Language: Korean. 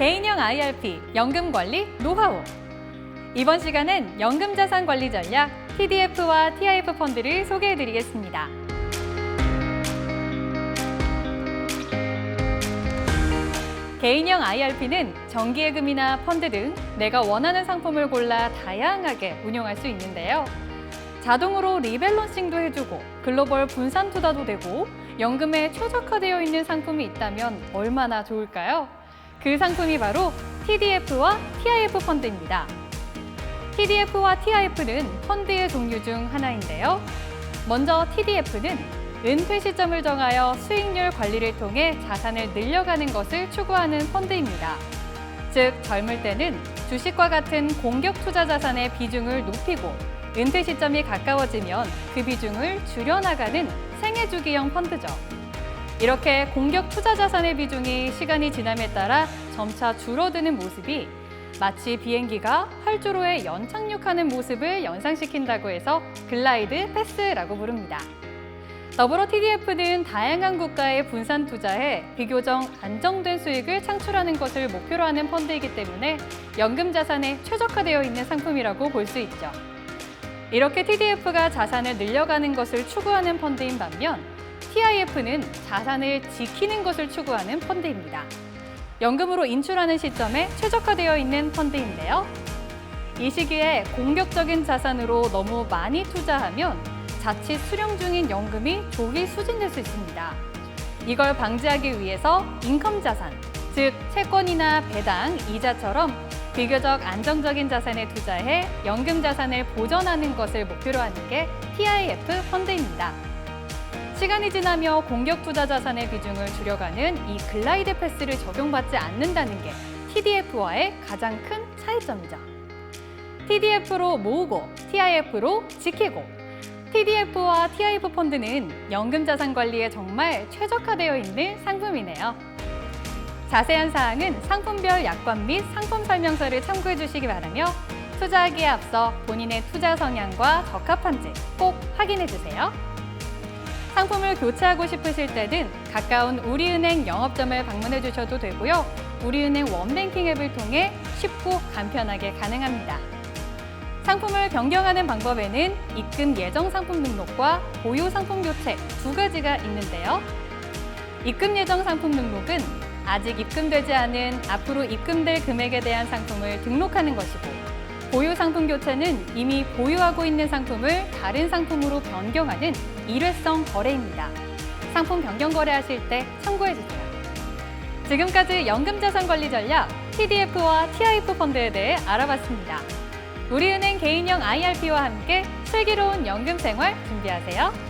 개인형 IRP 연금 관리 노하우. 이번 시간은 연금 자산 관리 전략 TDF와 TIF 펀드를 소개해 드리겠습니다. 개인형 IRP는 정기예금이나 펀드 등 내가 원하는 상품을 골라 다양하게 운용할 수 있는데요. 자동으로 리밸런싱도 해주고 글로벌 분산 투자도 되고 연금에 최적화되어 있는 상품이 있다면 얼마나 좋을까요? 그 상품이 바로 TDF와 TIF 펀드입니다. TDF와 TIF는 펀드의 종류 중 하나인데요. 먼저 TDF는 은퇴 시점을 정하여 수익률 관리를 통해 자산을 늘려가는 것을 추구하는 펀드입니다. 즉, 젊을 때는 주식과 같은 공격 투자 자산의 비중을 높이고 은퇴 시점이 가까워지면 그 비중을 줄여나가는 생애 주기형 펀드죠. 이렇게 공격 투자 자산의 비중이 시간이 지남에 따라 점차 줄어드는 모습이 마치 비행기가 활주로에 연착륙하는 모습을 연상시킨다고 해서 글라이드 패스라고 부릅니다. 더불어 TDF는 다양한 국가에 분산 투자해 비교적 안정된 수익을 창출하는 것을 목표로 하는 펀드이기 때문에 연금 자산에 최적화되어 있는 상품이라고 볼 수 있죠. 이렇게 TDF가 자산을 늘려가는 것을 추구하는 펀드인 반면 TIF는 자산을 지키는 것을 추구하는 펀드입니다. 연금으로 인출하는 시점에 최적화되어 있는 펀드인데요. 이 시기에 공격적인 자산으로 너무 많이 투자하면 자칫 수령 중인 연금이 조기 수진될 수 있습니다. 이걸 방지하기 위해서 인컴 자산, 즉 채권이나 배당, 이자처럼 비교적 안정적인 자산에 투자해 연금 자산을 보전하는 것을 목표로 하는 게 TIF 펀드입니다. 시간이 지나며 공격 투자 자산의 비중을 줄여가는 이 글라이드 패스를 적용받지 않는다는 게 TDF와의 가장 큰 차이점이죠. TDF로 모으고 TIF로 지키고 TDF와 TIF 펀드는 연금 자산 관리에 정말 최적화되어 있는 상품이네요. 자세한 사항은 상품별 약관 및 상품 설명서를 참고해 주시기 바라며 투자하기에 앞서 본인의 투자 성향과 적합한지 꼭 확인해 주세요. 상품을 교체하고 싶으실 때는 가까운 우리은행 영업점을 방문해 주셔도 되고요. 우리은행 원뱅킹 앱을 통해 쉽고 간편하게 가능합니다. 상품을 변경하는 방법에는 입금 예정 상품 등록과 보유 상품 교체 두 가지가 있는데요. 입금 예정 상품 등록은 아직 입금되지 않은 앞으로 입금될 금액에 대한 상품을 등록하는 것이고 보유 상품 교체는 이미 보유하고 있는 상품을 다른 상품으로 변경하는 일회성 거래입니다. 상품 변경 거래하실 때 참고해 주세요. 지금까지 연금자산 관리 전략 TDF와 TIF 펀드에 대해 알아봤습니다. 우리은행 개인형 IRP와 함께 슬기로운 연금 생활 준비하세요.